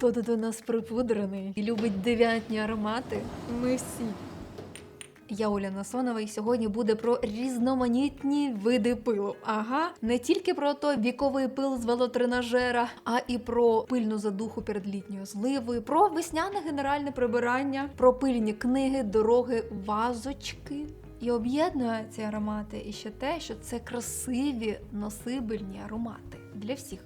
Хто тут у нас припудрений і любить дев'ятні аромати? Ми всі. Я Оля Насонова, і сьогодні буде про різноманітні види пилу. Ага, не тільки про той віковий пил з велотренажера, а і про пильну задуху перед літньою зливою, про весняне генеральне прибирання, про пильні книги, дороги, вазочки. І об'єднує ці аромати і ще те, що це красиві носибельні аромати для всіх.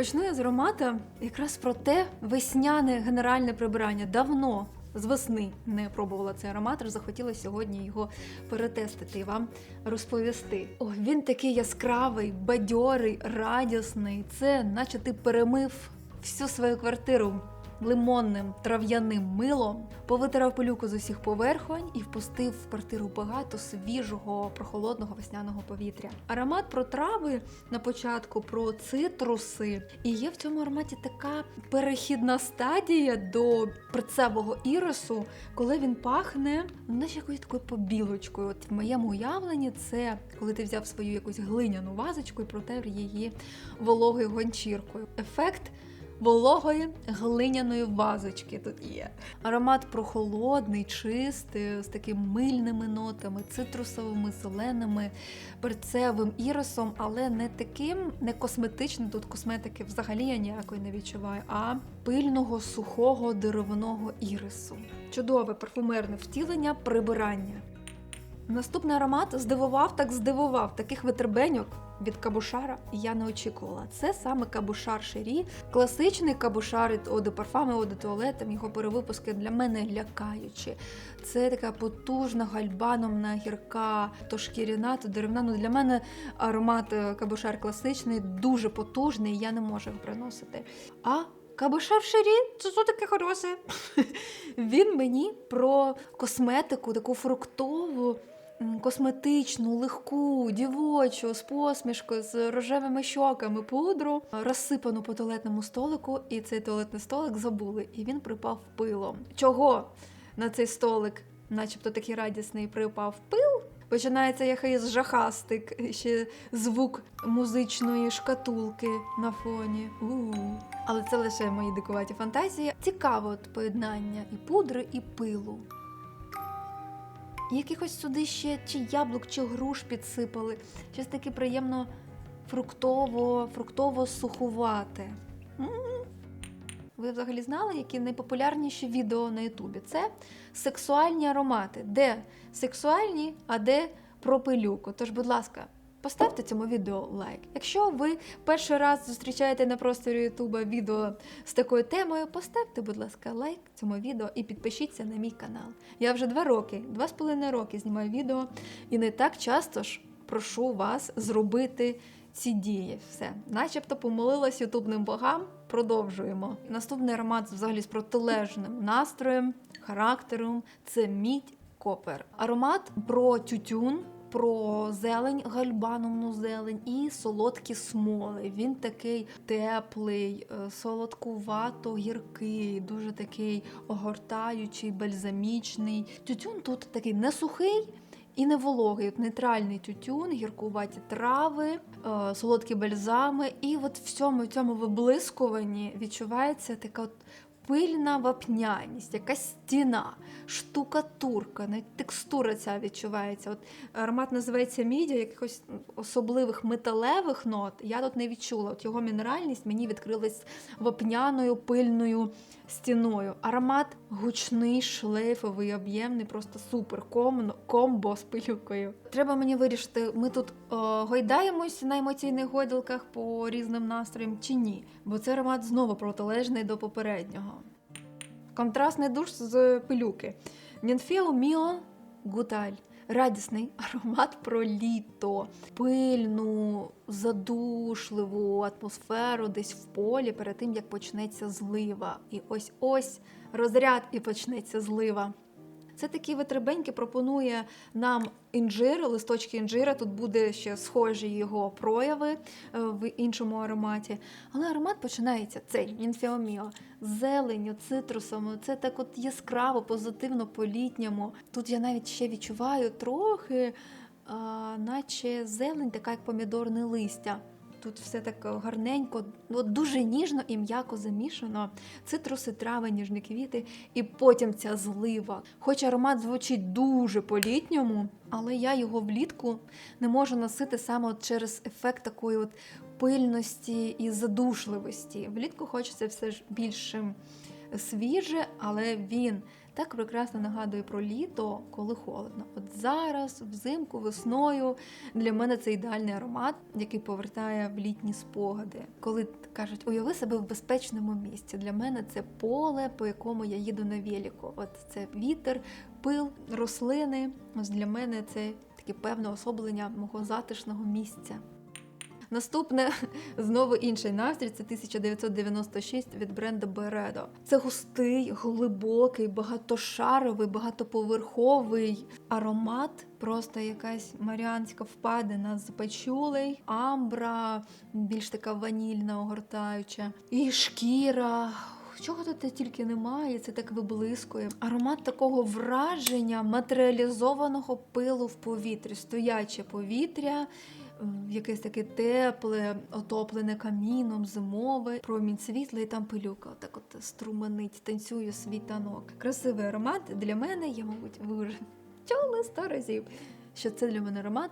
Почну я з аромата якраз про те весняне генеральне прибирання. Давно з весни не пробувала цей аромат, тож захотіла сьогодні його перетестити і вам розповісти. О, він такий яскравий, бадьорий, радісний. Це наче ти перемив всю свою квартиру лимонним трав'яним милом, повитирав пилюку з усіх поверхонь і впустив в квартиру багато свіжого, прохолодного весняного повітря. Аромат про трави на початку, про цитруси. І є в цьому ароматі така перехідна стадія до перцевого ірису, коли він пахне наче якоюсь такою побілочкою. От в моєму уявленні це коли ти взяв свою якусь глиняну вазочку і протер її вологою гончіркою. Ефект вологої глиняної вазочки тут є. Аромат прохолодний, чистий, з такими мильними нотами, цитрусовими, зеленими, перцевим ірисом, але не таким, не косметичним. Тут косметики взагалі я ніякої не відчуваю, а пильного сухого деревного ірису. Чудове парфумерне втілення прибирання. Наступний аромат здивував, так здивував. Таких витребеньок від кабушара я не очікувала. Це саме кабушар Шері, класичний кабушар від Оде Парфами, Оде Туалетом. Його перевипуски для мене лякаючі. Це така потужна гальбаномна гірка, то шкіряна, то деревна. Ну, для мене аромат е, кабушар класичний, дуже потужний, я не можу його приносити. А Кабушар Шері, це що таке хороше? Він мені про косметику, таку фруктову, косметичну, легку, дівочу, з посмішкою, з рожевими щоками пудру, розсипану по туалетному столику, і цей туалетний столик забули, і він припав пилом. Чого на цей столик, начебто такий радісний, припав пил? Починається якийсь жахастик, ще звук музичної шкатулки на фоні. у Але це лише мої дикуваті фантазії. Цікаво от поєднання і пудри, і пилу. Якихось сюди ще чи яблук, чи груш підсипали. Щось таке приємно фруктово, фруктово сухувате. Ви взагалі знали, які найпопулярніші відео на Ютубі? Це сексуальні аромати. Де сексуальні, а де про пилюку. Тож, будь ласка, поставте цьому відео лайк. Якщо ви перший раз зустрічаєте на просторі Ютуба відео з такою темою, поставте, будь ласка, лайк цьому відео і підпишіться на мій канал. Я вже два роки, два з половиною роки знімаю відео, і не так часто ж прошу вас зробити ці дії. Все, начебто помолилась ютубним богам. Продовжуємо. Наступний аромат взагалі з протилежним настроєм, характером це мідь копер. Аромат про тютюн. Про зелень, гальбановну зелень і солодкі смоли. Він такий теплий, е, солодкувато гіркий, дуже такий огортаючий, бальзамічний. Тютюн тут такий не сухий, і не вологий, от нейтральний тютюн, гіркуваті трави, е, солодкі бальзами. І от в цьому, цьому виблискуванні відчувається така от пильна вапняність, якась стіна, штукатурка, навіть текстура ця відчувається. От аромат називається мідя, якихось особливих металевих нот я тут не відчула. От його мінеральність мені відкрилась вапняною пильною стіною. Аромат гучний, шлейфовий, об'ємний, просто супер комно, комбо з пилюкою. Треба мені вирішити, ми тут е, гойдаємось на емоційних гойдалках по різним настроям чи ні, бо це аромат знову протилежний до попереднього. Контрастний душ з пилюки. Нінфео Міо Гуталь. Радісний аромат про літо, пильну, задушливу атмосферу десь в полі перед тим, як почнеться злива. І ось ось розряд і почнеться злива. Це такі витребеньки пропонує нам інжир, листочки інжира. Тут буде ще схожі його прояви е, в іншому ароматі. Але аромат починається цей інфіоміо з зеленню, цитрусом. Це так от яскраво, позитивно по-літньому. Тут я навіть ще відчуваю трохи, а, наче зелень, така як помідорне листя. Тут все так гарненько, ну, дуже ніжно і м'яко замішано. Цитруси, трави, ніжні квіти, і потім ця злива. Хоч аромат звучить дуже по-літньому, але я його влітку не можу носити саме от через ефект такої от пильності і задушливості. Влітку хочеться все ж більш ем, свіже, але він так прекрасно нагадує про літо, коли холодно. От зараз, взимку, весною, для мене це ідеальний аромат, який повертає в літні спогади. Коли кажуть, уяви себе в безпечному місці. Для мене це поле, по якому я їду на велику. От це вітер, пил, рослини. Ось для мене це таке певне особлення мого затишного місця. Наступне знову інший настрій. Це 1996 від бренду Beredo. Це густий, глибокий, багатошаровий, багатоповерховий аромат. Просто якась маріанська впадина з пачулей, амбра, більш така ванільна, огортаюча, і шкіра. Чого тут тільки немає, це так виблискує. Аромат такого враження матеріалізованого пилу в повітрі, стояче повітря, якесь таке тепле, отоплене каміном, зимове, промінь світла і там пилюка. Отак от струменить, танцює свій танок. Красивий аромат для мене, я, мабуть, ви вже чули сто разів, що це для мене аромат.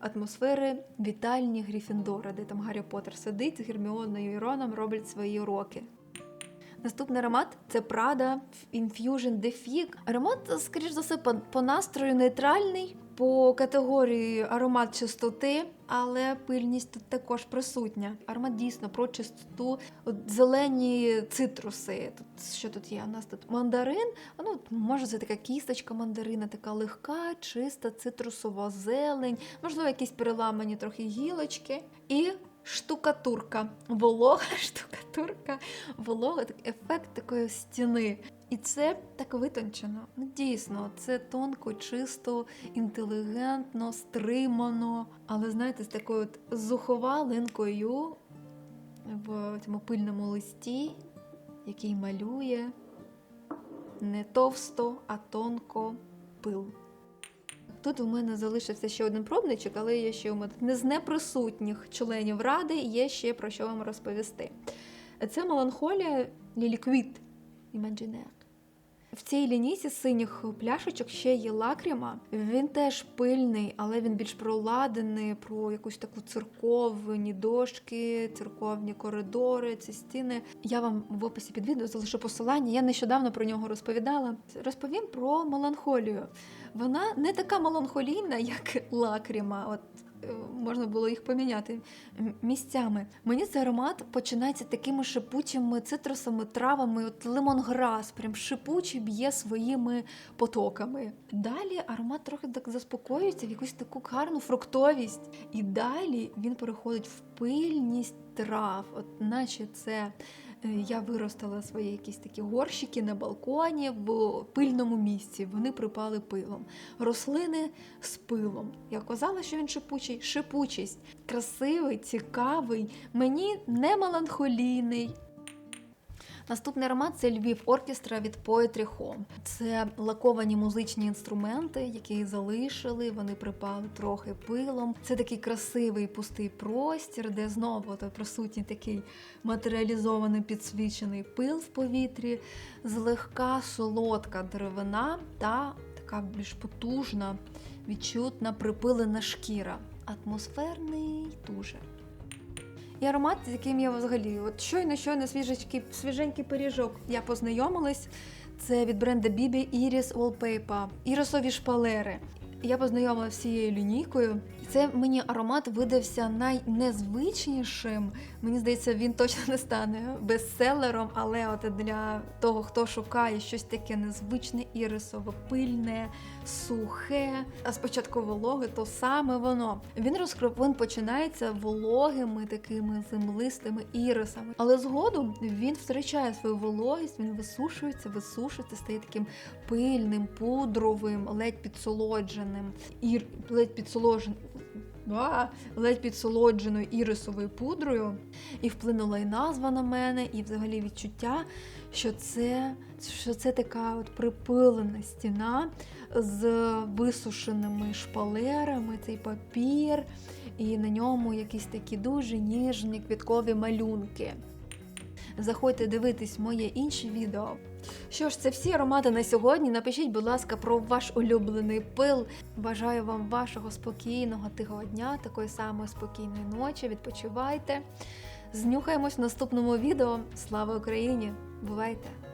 Атмосфери вітальні Гріфіндора, де там Гаррі Поттер сидить з Герміоною і Роном роблять свої уроки. Наступний аромат це Prada Infusion de. Аромат, скоріш за все, по настрою нейтральний, по категорії аромат чистоти, але пильність тут також присутня. Аромат дійсно про чистоту. От зелені цитруси. Тут що тут є? У нас тут мандарин. Ну, може, це така кісточка мандарина, така легка, чиста, цитрусова зелень, можливо, якісь переламані трохи гілочки. І штукатурка, волога штукатурка, волога, так, ефект такої стіни. І це так витончено. Ну, дійсно, це тонко, чисто, інтелігентно, стримано. Але знаєте, з такою от зуховалинкою в цьому пильному листі, який малює не товсто, а тонко пил. Тут у мене залишився ще один пробничок, але є ще у мене не з неприсутніх членів ради, є ще про що вам розповісти. Це меланхолія Ліліквіт Імаджінер. В цій лінійці синіх пляшечок ще є лакріма. Він теж пильний, але він більш проладений, про якусь таку церковні дошки, церковні коридори, ці стіни. Я вам в описі під відео залишу посилання. Я нещодавно про нього розповідала. Розповім про меланхолію. Вона не така меланхолійна, як лакріма. От можна було їх поміняти місцями. Мені цей аромат починається такими шипучими цитрусами, травами, от лимонграс, прям шипучий б'є своїми потоками. Далі аромат трохи так заспокоюється в якусь таку гарну фруктовість. І далі він переходить в пильність трав, от наче це. Е, Я виростила свої якісь такі горщики на балконі в пильному місці. Вони припали пилом. Рослини з пилом. Я казала, що він шипучий, шипучість. Красивий, цікавий, мені не меланхолійний. Наступний аромат це Львів оркестра від Poetry Home. Це лаковані музичні інструменти, які залишили, вони припали трохи пилом. Це такий красивий пустий простір, де знову то присутній такий матеріалізований підсвічений пил в повітрі, злегка солодка деревина та така більш потужна, відчутна припилена шкіра. Атмосферний дуже. І аромат, з яким я взагалі, от щойно щойно свіженький, свіженький пиріжок. Я познайомилась. Це від бренду Bibi Iris Wallpaper. Ірисові шпалери. Я познайомилася з цією лінійкою. Це мені аромат видався найнезвичнішим. Мені здається, він точно не стане бестселером, але от для того, хто шукає щось таке незвичне, ірисове, пильне, сухе, а спочатку вологе, то саме воно. Він розкрив, він починається вологими такими землистими ірисами. Але згодом він втрачає свою вологість, він висушується, висушується, стає таким пильним, пудровим, ледь підсолодженим, ір, ледь підсолодженим. А, ледь підсолодженою ірисовою пудрою, і вплинула і назва на мене, і взагалі відчуття, що це, що це така от припилена стіна з висушеними шпалерами, цей папір. і на ньому якісь такі дуже ніжні квіткові малюнки. Заходьте дивитись моє інші відео. Що ж, це всі аромати на сьогодні. Напишіть, будь ласка, про ваш улюблений пил. Бажаю вам вашого спокійного, тихого дня, такої самої спокійної ночі. Відпочивайте. Знюхаємось в наступному відео. Слава Україні! Бувайте!